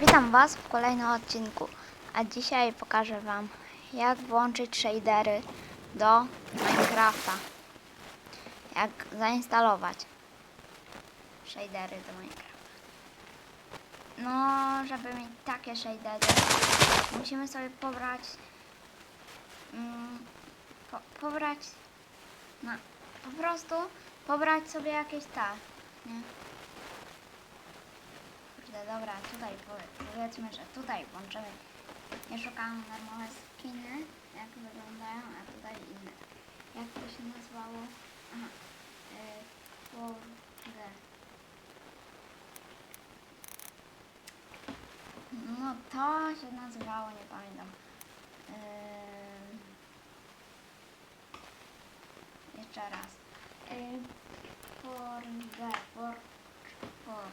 Witam Was w kolejnym odcinku, a dzisiaj pokażę Wam jak włączyć shadery do Minecrafta. Jak zainstalować shadery do Minecrafta. No, żeby mieć takie shadery, musimy sobie pobrać mm, po, pobrać na, po prostu pobrać sobie jakieś te, nie? Kurde, dobra, tutaj powie- powiedzmy, że tutaj włączymy. Nie szukamy normalne skiny, jak wyglądają, a tutaj inne. Jak to się nazywało? Aha. Yy, kurde. No to się nazywało, nie pamiętam. Yy, jeszcze raz. Yy, kurde, for, for.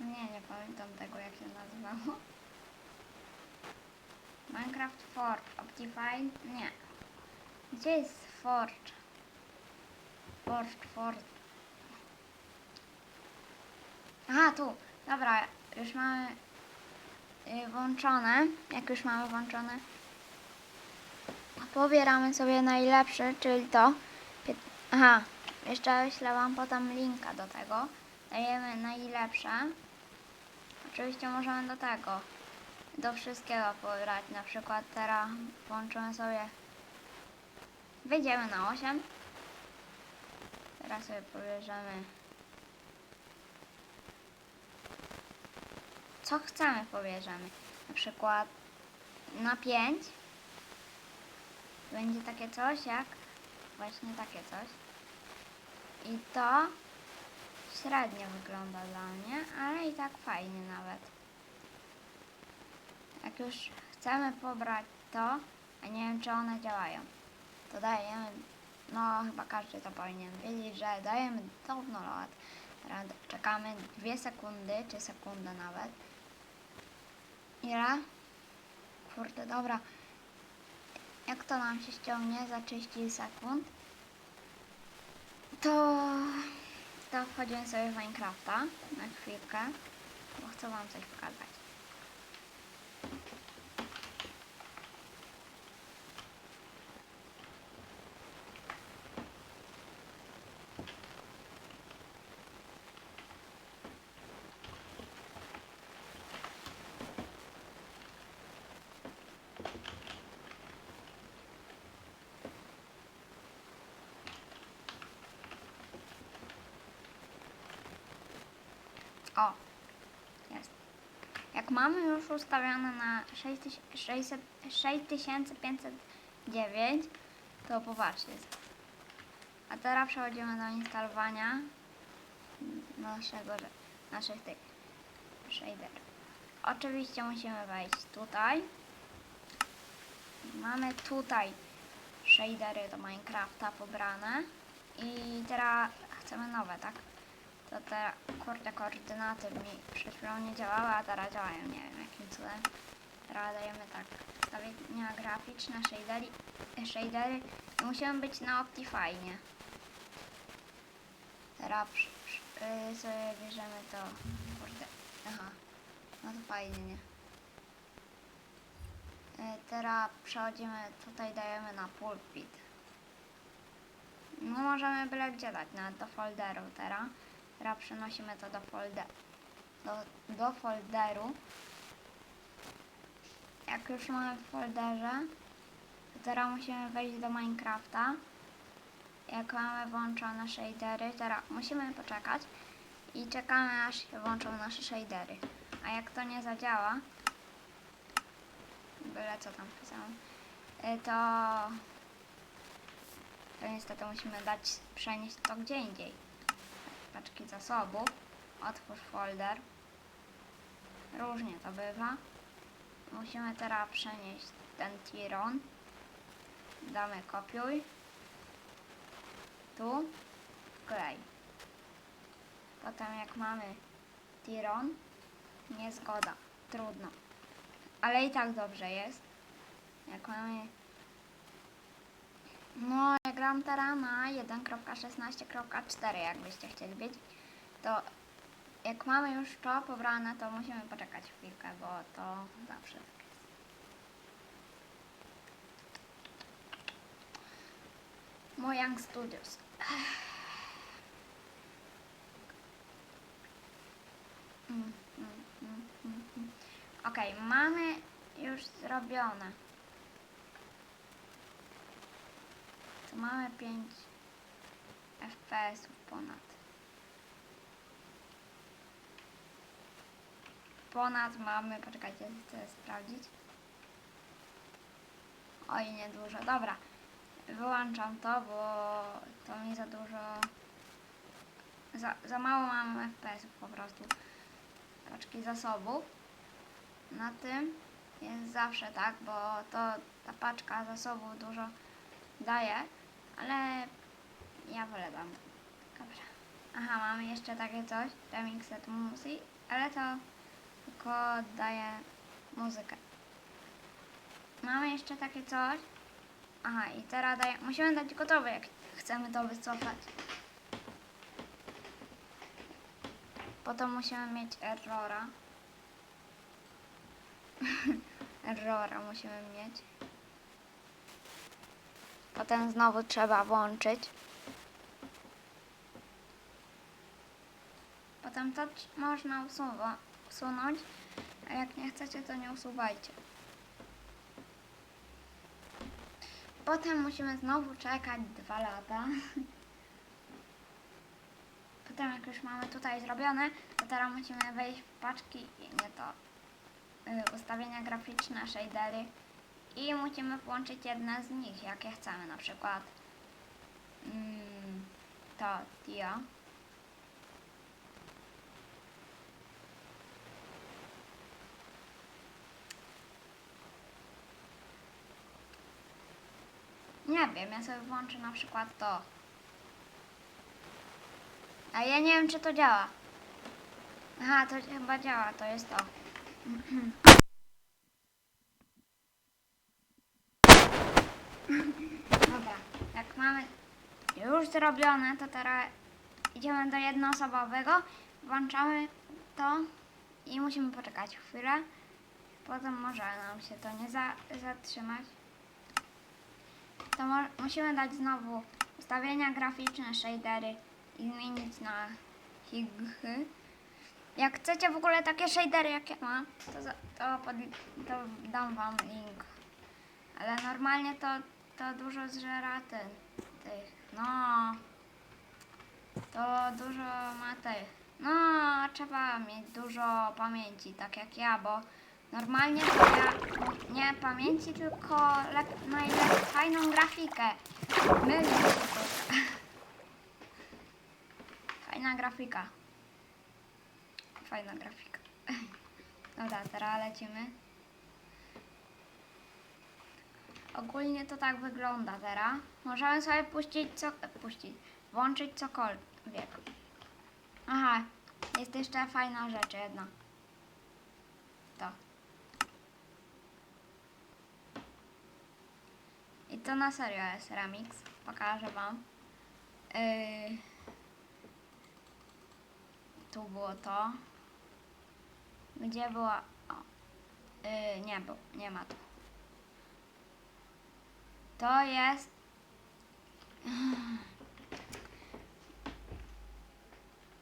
Nie, nie pamiętam tego jak się nazywało. Minecraft Forge Optifine? Nie. Gdzie jest Forge? Forge, Forge. Aha, tu. Dobra, już mamy y, włączone. Jak już mamy włączone, pobieramy sobie najlepszy, czyli to. Aha, jeszcze wyślę Wam potem linka do tego. Dajemy najlepsze. Oczywiście możemy do tego, do wszystkiego pobrać. Na przykład teraz włączymy sobie, wyjdziemy na 8. Teraz sobie pobierzemy, co chcemy pobierzemy. Na przykład na 5 będzie takie coś jak właśnie takie coś. I to średnio wygląda dla mnie, ale i tak fajnie nawet. Jak już chcemy pobrać to, a nie wiem czy one działają, to dajemy, no chyba każdy to powinien wiedzieć, że dajemy download. Teraz czekamy 2 sekundy, czy sekundę nawet. Ile? Kurde, dobra. Jak to nam się ściągnie za 30 sekund, to, to wchodzimy sobie w Minecrafta na chwilkę, bo chcę Wam coś pokazać. O, jest. Jak mamy już ustawione na 6600 6509, to popatrzcie. A teraz przechodzimy do instalowania naszego, naszych tych shaderów. Oczywiście musimy wejść tutaj. Mamy tutaj shadery do Minecrafta pobrane i teraz chcemy nowe, tak? To te kurde koordynaty mi przed chwilą nie działały, a teraz działają, nie wiem jakim cudem. Teraz dajemy tak, ustawienia graficzne, shadery, shadery i musimy być na Optifine. Teraz y, sobie bierzemy to, kurde, aha, no to fajnie, nie? Y, Teraz przechodzimy, tutaj dajemy na pulpit. No możemy byle gdzie dać, nawet do folderu teraz. Teraz przenosimy to do, folde do, do folderu. Jak już mamy w folderze, to teraz musimy wejść do Minecrafta. Jak mamy włączone shadery, teraz musimy poczekać i czekamy aż się włączą nasze shadery. A jak to nie zadziała, byle co tam pisałem, y, to, to niestety musimy dać, przenieść to gdzie indziej paczki zasobów, otwórz folder. Różnie to bywa. Musimy teraz przenieść ten tiron. Damy kopiuj. Tu wklej. Potem jak mamy tiron, niezgoda, trudno. Ale i tak dobrze jest. Jak mamy No, ja gram teraz na 1.16.4, jakbyście chcieli wiedzieć. To jak mamy już to pobrane, to musimy poczekać chwilkę, bo to zawsze tak jest. Mojang Studios. Mm, mm, mm, mm. Okej, mamy już zrobione. Mamy 5 FPS ponad. Ponad mamy, poczekajcie, chcę sprawdzić. Oj, niedużo. Dobra, wyłączam to, bo to mi za dużo. Za, za mało mam FPS po prostu. Paczki zasobów. Na tym jest zawsze tak, bo to ta paczka zasobów dużo daje, ale ja wolę. Dobra. Aha, mamy jeszcze takie coś, remixed muzyki, ale to tylko daje muzykę. Mamy jeszcze takie coś. Aha, i teraz daje, musimy dać gotowe, jak chcemy to wycofać. Potem musimy mieć errora. errora musimy mieć. Potem znowu trzeba włączyć. Potem to można usuwa, usunąć, a jak nie chcecie, to nie usuwajcie. Potem musimy znowu czekać dwa lata. Potem jak już mamy tutaj zrobione, to teraz musimy wejść w paczki i nie to y, ustawienia graficzne, shadery i musimy włączyć jedne z nich, jakie chcemy, na przykład mm, to TIA. Nie wiem, ja sobie włączę na przykład to. A ja nie wiem, czy to działa. Aha, to chyba działa, to jest to. Dobra, jak mamy już zrobione, to teraz idziemy do jednoosobowego, włączamy to i musimy poczekać chwilę. Potem może nam się to nie za, zatrzymać. To musimy dać znowu ustawienia graficzne, shadery i zmienić na HIG. Jak chcecie w ogóle takie shadery, jakie mam, to, to, to dam wam link. Ale normalnie to, to dużo zżera ten, tych, no, to dużo ma tych, no, trzeba mieć dużo pamięci, tak jak ja, bo normalnie to ja nie pamięci, tylko lep, najlepiej fajną grafikę. Myli się trochę. Fajna grafika. Fajna grafika. Dobra, teraz lecimy. Ogólnie to tak wygląda teraz. Możemy sobie puścić co... puścić, włączyć cokolwiek. Aha, jest jeszcze fajna rzecz jedna. To. I to na serio jest remix. Pokażę wam. Yy, tu było to. Gdzie była... O. Yy, nie, bo nie ma tu. To jest.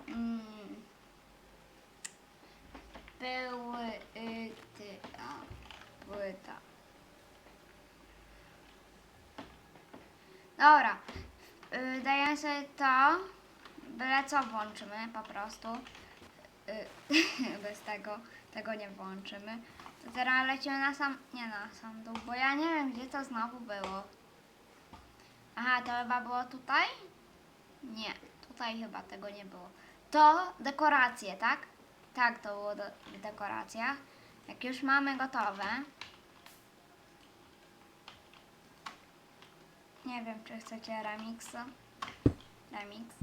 Mm. Były y, płyta. Dobra. Dajemy sobie to. Byle co włączymy po prostu. Y, bez tego tego nie włączymy. Teraz lecimy na sam. Nie na sam dół, bo ja nie wiem gdzie to znowu było. Aha, to chyba było tutaj? Nie, tutaj chyba tego nie było. To dekoracje, tak? Tak, to było do, w dekoracjach. Jak już mamy gotowe. Nie wiem, czy chcecie remixa. Remix.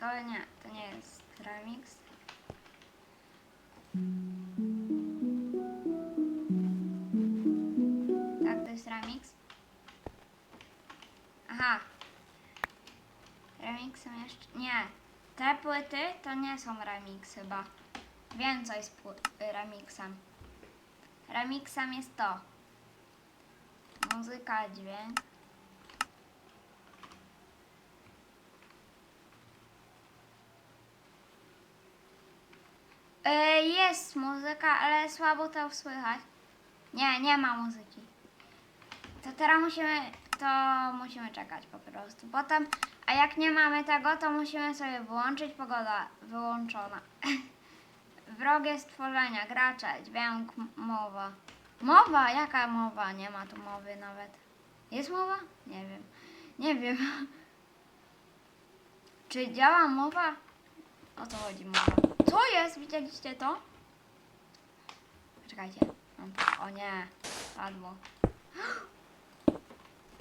To nie, to nie jest remix. Remixem jeszcze... Nie, te płyty to nie są remix chyba. Wiem co jest remixem. Remixem jest to. Muzyka, dźwięk. E, Jest muzyka, ale słabo to słychać. Nie, nie ma muzyki. To teraz musimy, to musimy czekać po prostu. Potem, a jak nie mamy tego, to musimy sobie wyłączyć pogoda wyłączona. Wrogie stworzenia, gracze, dźwięk, mowa. Mowa? Jaka mowa? Nie ma tu mowy nawet. Jest mowa? Nie wiem. Nie wiem. Czy działa mowa? O co chodzi mowa? Co jest? Widzieliście to? Czekajcie. O nie, padło.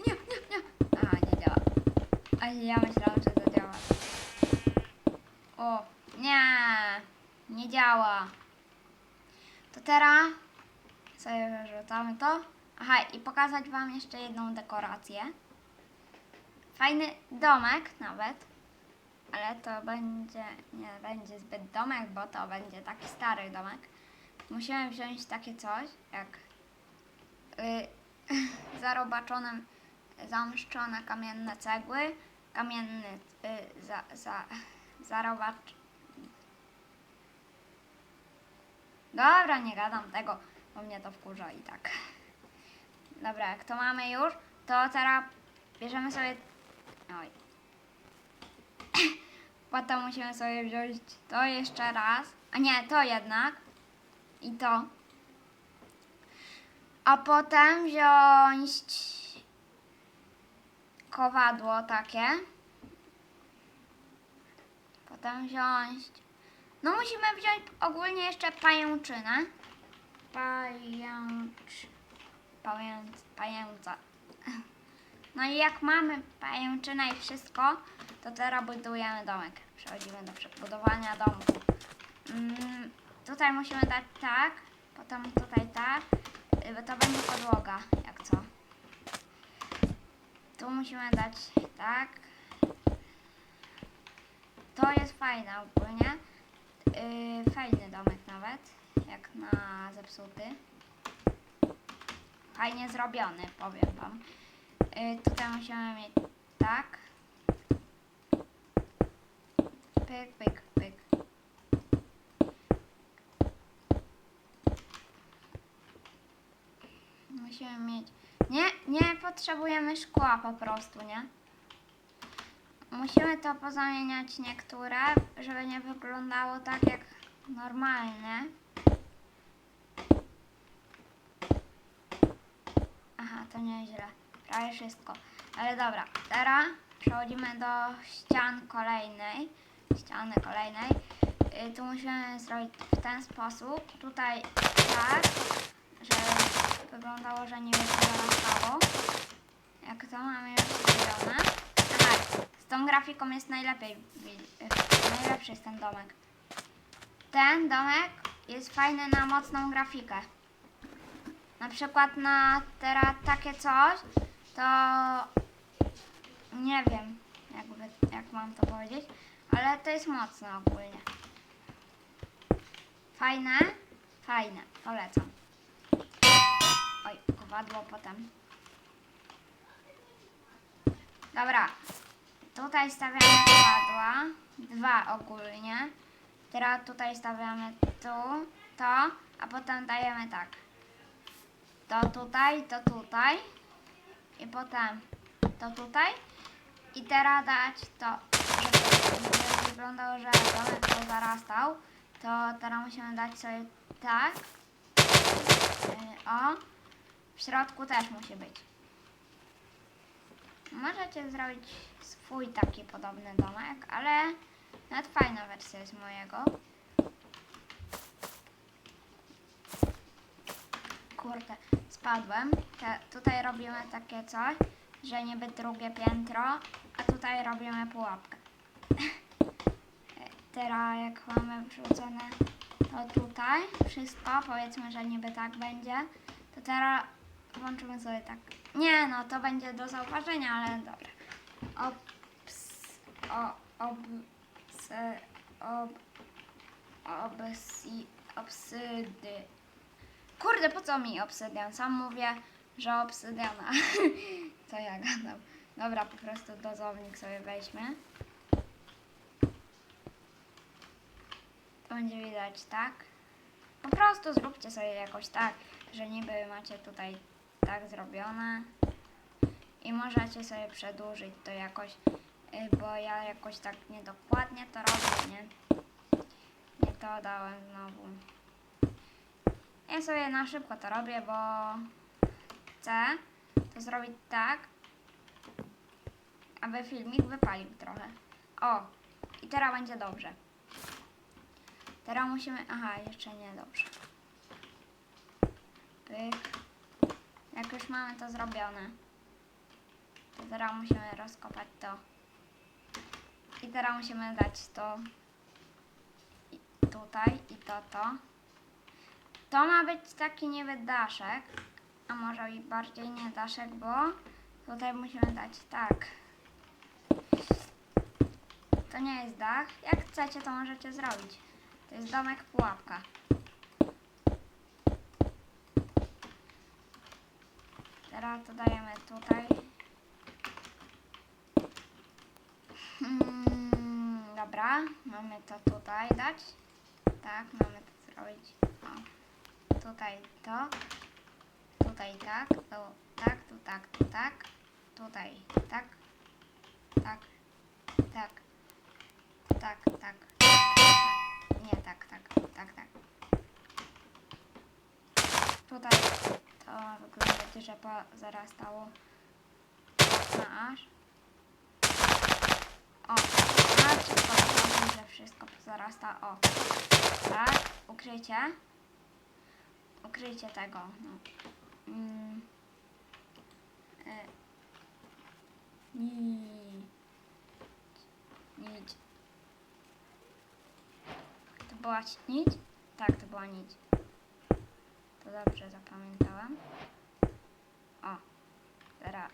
Nie, nie, nie. A, nie działa. A ja myślałam, że to działa. O, nie, nie działa. To teraz sobie wyrzucamy to. Aha, i pokazać Wam jeszcze jedną dekorację. Fajny domek nawet. Ale to będzie, nie będzie zbyt domek, bo to będzie taki stary domek. Musimy wziąć takie coś, jak y, zarobaczone, zamszczone kamienne cegły, kamienny y, za, za, zarobacz... Dobra, nie gadam tego, bo mnie to wkurza i tak. Dobra, jak to mamy już, to teraz bierzemy sobie... Oj. Potem musimy sobie wziąć to jeszcze raz. A nie, to jednak. I to. A potem wziąć kowadło takie. Potem wziąć. No musimy wziąć ogólnie jeszcze pajęczynę. Pajęcz. Pajęc, pajęca. No i jak mamy pajęczynę i wszystko, to teraz budujemy domek. Przechodzimy do przebudowania domku. Mm, tutaj musimy dać tak, potem tutaj tak, y, to będzie podłoga, jak co. Tu musimy dać tak. To jest fajne ogólnie. Yy, fajny domek nawet, jak na zepsuty. Fajnie zrobiony, powiem wam. Yy, tutaj musimy mieć tak. Pyk, pyk, pyk. Musimy mieć. Nie, nie potrzebujemy szkła po prostu, nie? Musimy to pozamieniać niektóre, żeby nie wyglądało tak jak normalne. Aha, to nieźle. Prawie wszystko. Ale dobra, teraz przechodzimy do ścian kolejnej. Ściany kolejnej. Y, tu musimy zrobić w ten sposób. Tutaj tak, żeby wyglądało, że niby się zarastało. Jak to mamy już zrobione. Aha, z tą grafiką jest najlepiej. Najlepszy jest ten domek. Ten domek jest fajny na mocną grafikę. Na przykład na teraz takie coś, to nie wiem, jakby, jak mam to powiedzieć, ale to jest mocne ogólnie. Fajne? Fajne, polecam. Oj, kowadło potem. Dobra, tutaj stawiamy kowadła, dwa ogólnie. Teraz tutaj stawiamy tu, to, a potem dajemy tak. To tutaj, to tutaj. I potem to tutaj. I teraz dać to, żeby, wyglądało, że domek to zarastał, to teraz musimy dać sobie tak, Yy, o, w środku też musi być. Możecie zrobić swój taki podobny domek, ale nawet fajna wersja jest mojego. Kurde, spadłem. Te, tutaj robimy takie coś, że niby drugie piętro, a tutaj robimy pułapkę. Teraz jak mamy wrzucone to tutaj wszystko, powiedzmy, że niby tak będzie, to teraz włączymy sobie tak. Nie no, to będzie do zauważenia, ale dobra. Ops. o, obse, ob, obsi, obsydy. Kurde, po co mi obsydian? Sam mówię, że obsydiana. co ja gadam. Dobra, po prostu dozownik sobie weźmy. To będzie widać tak. Po prostu zróbcie sobie jakoś tak, że niby macie tutaj tak zrobione. I możecie sobie przedłużyć to jakoś, y, bo ja jakoś tak niedokładnie to robię, nie? Nie to dałem znowu. Ja sobie na szybko to robię, bo chcę to zrobić tak, aby filmik wypalił trochę. O, i teraz będzie dobrze. Teraz musimy... Aha, jeszcze nie dobrze. Pyk. Jak już mamy to zrobione, to teraz musimy rozkopać to. I teraz musimy dać to tutaj i to, to. To ma być taki niby daszek, a może i bardziej nie daszek, bo tutaj musimy dać tak. To nie jest dach. Jak chcecie, to możecie zrobić. To jest domek pułapka. Teraz to dajemy tutaj. Hmm, dobra, mamy to tutaj dać. Tak, mamy to zrobić. O. Tutaj to. Tutaj tak, to tak, tu tak, tu tak. Tutaj tak. Tak. Tak. Tak, tak. tak. Nie, tak, tak, tak, tak. Tutaj to że po zarastało na aż. O, na przykład że wszystko zarasta. O, tak, ukrycie. Ukrycie tego. No. Mm. Nić. To była nić? Tak, to była nić. To dobrze zapamiętałem. O, teraz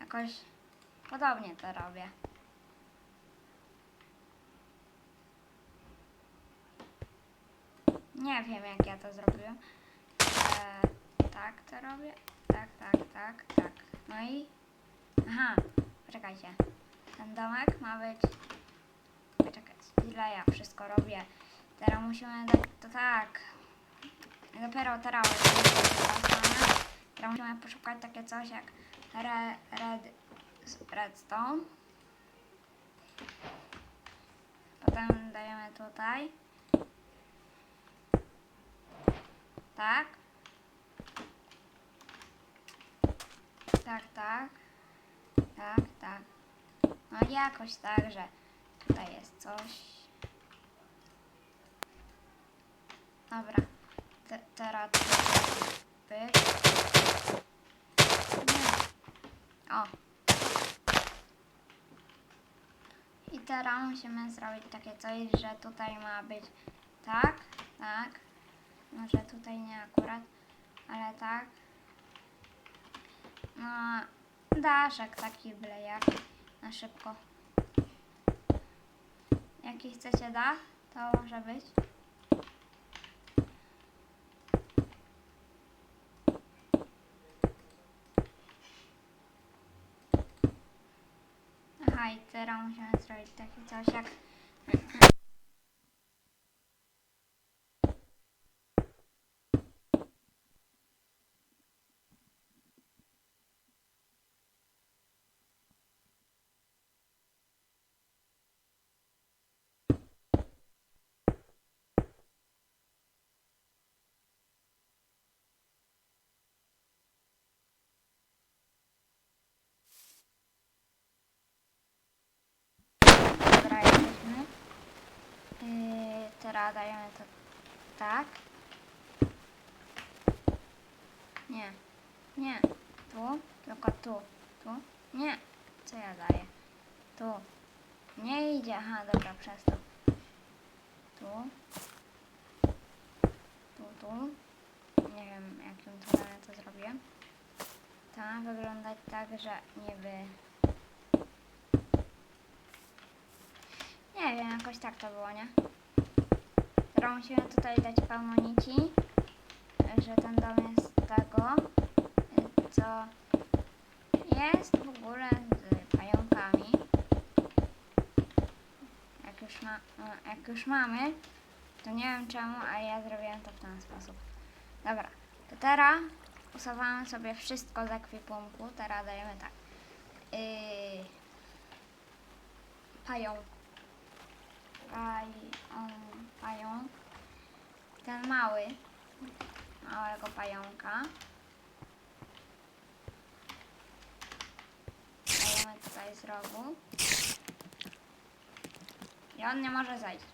jakoś podobnie to robię. Nie wiem jak ja to zrobiłem. E, tak to robię. Tak, tak, tak, tak. No i... Aha, poczekajcie. Ten domek ma być... Poczekaj, ile ja wszystko robię. Teraz musimy dać to tak. Dopiero teraz Teraz musimy poszukać takie coś jak re, red, redstone. Potem dajemy tutaj. Tak. Tak, tak. Tak, tak. No jakoś tak, że tutaj jest coś. Dobra. Te, teraz pyk. Nie. O. I teraz musimy zrobić takie coś, że tutaj ma być tak, tak. Może tutaj nie akurat, ale tak. No, daszek taki byle jak na szybko. Jaki chcecie dach, to może być. I teraz musimy zrobić takie coś jak... Dobra, jesteśmy. Teraz dajemy to tak. Nie, nie. Tu, tylko tu. Tu, nie. Co ja daję? Tu. Nie idzie. Aha, dobra, przez to. Tu. Tu, tu. Nie wiem, jakim tunelem to zrobię. Ta wyglądać tak, że niby Nie wiem, jakoś tak to było, nie? Musimy tutaj dać pełno nici, że ten dom jest tego, co jest w ogóle z pająkami. Jak już, ma, no, jak już mamy, to nie wiem czemu, ale ja zrobiłem to w ten sposób. Dobra, to teraz usuwamy sobie wszystko z ekwipunku. Teraz dajemy tak. Yy, pająk. Paj, on, pająk. Ten mały, małego pająka. Dajemy tutaj z rogu. I on nie może zejść.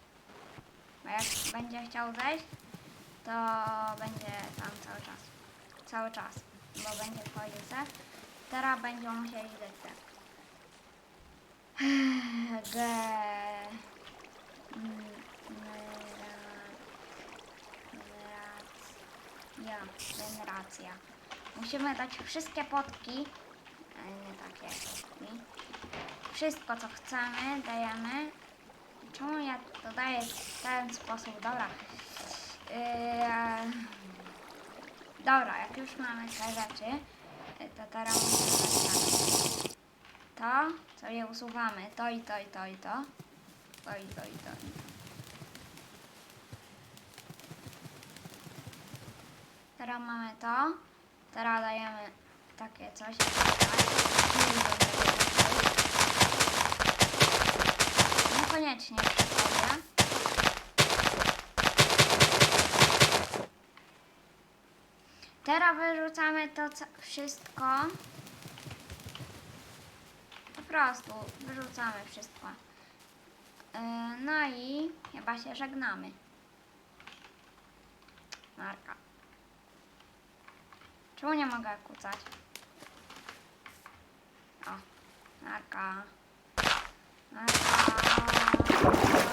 Bo jak będzie chciał zejść, to będzie tam cały czas. Cały czas. Bo będzie wchodził se. Teraz będziemy musieli dać tak. G. M- Ja, generacja. Musimy dać wszystkie potki, ale nie takie potki. Wszystko co chcemy dajemy. Czemu ja to daję w ten sposób? Dobra. Yy, dobra, jak już mamy te rzeczy, yy, to teraz musimy. To, co je usuwamy, to i to i to i to. To i to i to. i to. Teraz mamy to. Teraz dajemy takie coś. Niekoniecznie sobie. Teraz wyrzucamy to wszystko. Po prostu wyrzucamy wszystko. Yy, No i chyba się żegnamy. Marka. Czemu nie mogę kucać? O, narka. Narka.